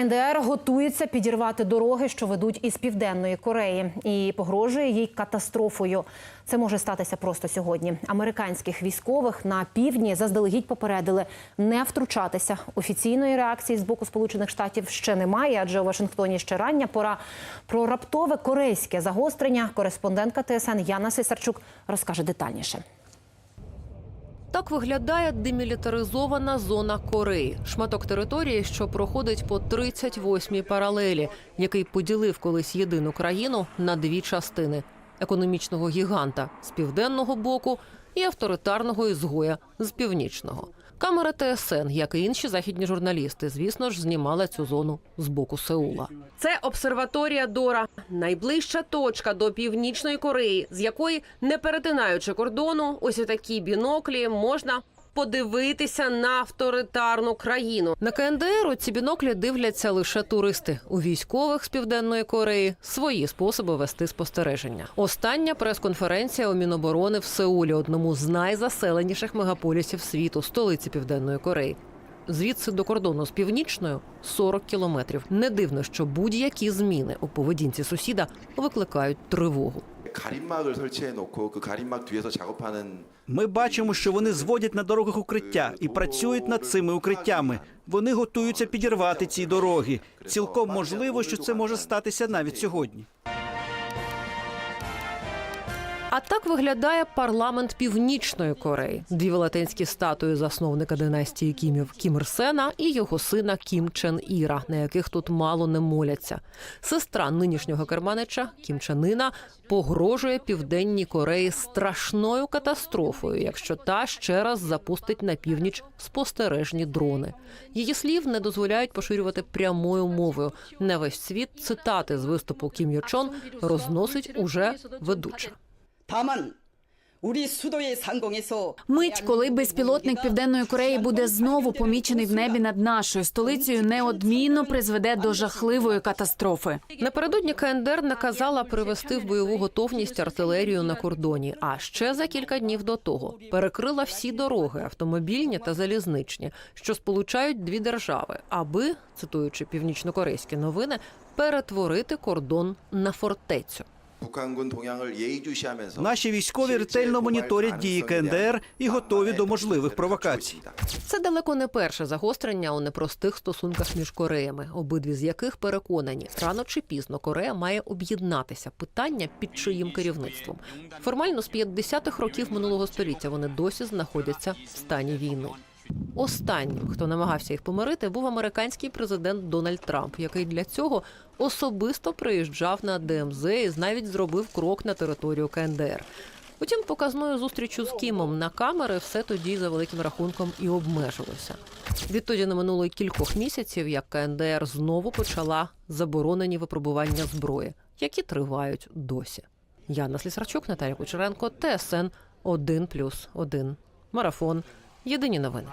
КНДР готується підірвати дороги, що ведуть із південної Кореї, і погрожує їй катастрофою. Це може статися просто сьогодні. Американських військових на півдні заздалегідь попередили не втручатися. Офіційної реакції з боку Сполучених Штатів ще немає, адже у Вашингтоні ще рання пора. Про раптове корейське загострення кореспондентка ТСН Яна Сисарчук розкаже детальніше. Так виглядає демілітаризована зона Кореї, шматок території, що проходить по 38-й паралелі, який поділив колись єдину країну на дві частини: економічного гіганта з південного боку і авторитарного ізгоя з північного. Камера ТСН, як і інші західні журналісти, звісно ж, знімала цю зону з боку Сеула. Це обсерваторія Дора, найближча точка до північної Кореї, з якої, не перетинаючи кордону, ось такі біноклі можна. Подивитися на авторитарну країну на КНДР у ці біноклі дивляться лише туристи. У військових з південної Кореї свої способи вести спостереження. Остання прес-конференція у Міноборони в Сеулі, одному з найзаселеніших мегаполісів світу, столиці Південної Кореї. Звідси до кордону з північною 40 кілометрів. Не дивно, що будь-які зміни у поведінці сусіда викликають тривогу. Ми бачимо, що вони зводять на дорогах укриття і працюють над цими укриттями. Вони готуються підірвати ці дороги. Цілком можливо, що це може статися навіть сьогодні. А так виглядає парламент Північної Кореї. Дві велетенські статуї засновника династії Кімів Кім Ір Сена і його сина Кім Чен Іра, на яких тут мало не моляться. Сестра нинішнього керманича Кім Чен Іна погрожує південній Кореї страшною катастрофою, якщо та ще раз запустить на північ спостережні дрони. Її слів не дозволяють поширювати прямою мовою. На весь світ цитати з виступу Кім Йо Чон розносить уже ведуча. 다만 Мить, коли безпілотник південної Кореї буде знову помічений в небі над нашою столицею, неодмінно призведе до жахливої катастрофи. Напередодні КНДР наказала привести в бойову готовність артилерію на кордоні. А ще за кілька днів до того перекрила всі дороги автомобільні та залізничні, що сполучають дві держави, аби цитуючи північнокорейські новини, перетворити кордон на фортецю. Наші військові ретельно моніторять дії КНДР і готові до можливих провокацій. Це далеко не перше загострення у непростих стосунках між Кореями, обидві з яких переконані, рано чи пізно Корея має об'єднатися питання під чиїм керівництвом. Формально з 50-х років минулого століття вони досі знаходяться в стані війни. Останнім, хто намагався їх помирити, був американський президент Дональд Трамп, який для цього особисто приїжджав на ДМЗ і навіть зробив крок на територію КНДР. Утім, показною зустрічю з Кімом на камери все тоді за великим рахунком і обмежилося. Відтоді не минуло кількох місяців, як КНДР знову почала заборонені випробування зброї, які тривають досі. Яна Слісарчук, Наталя Кучеренко, ТСН 1+,1. Марафон. Єдині новини.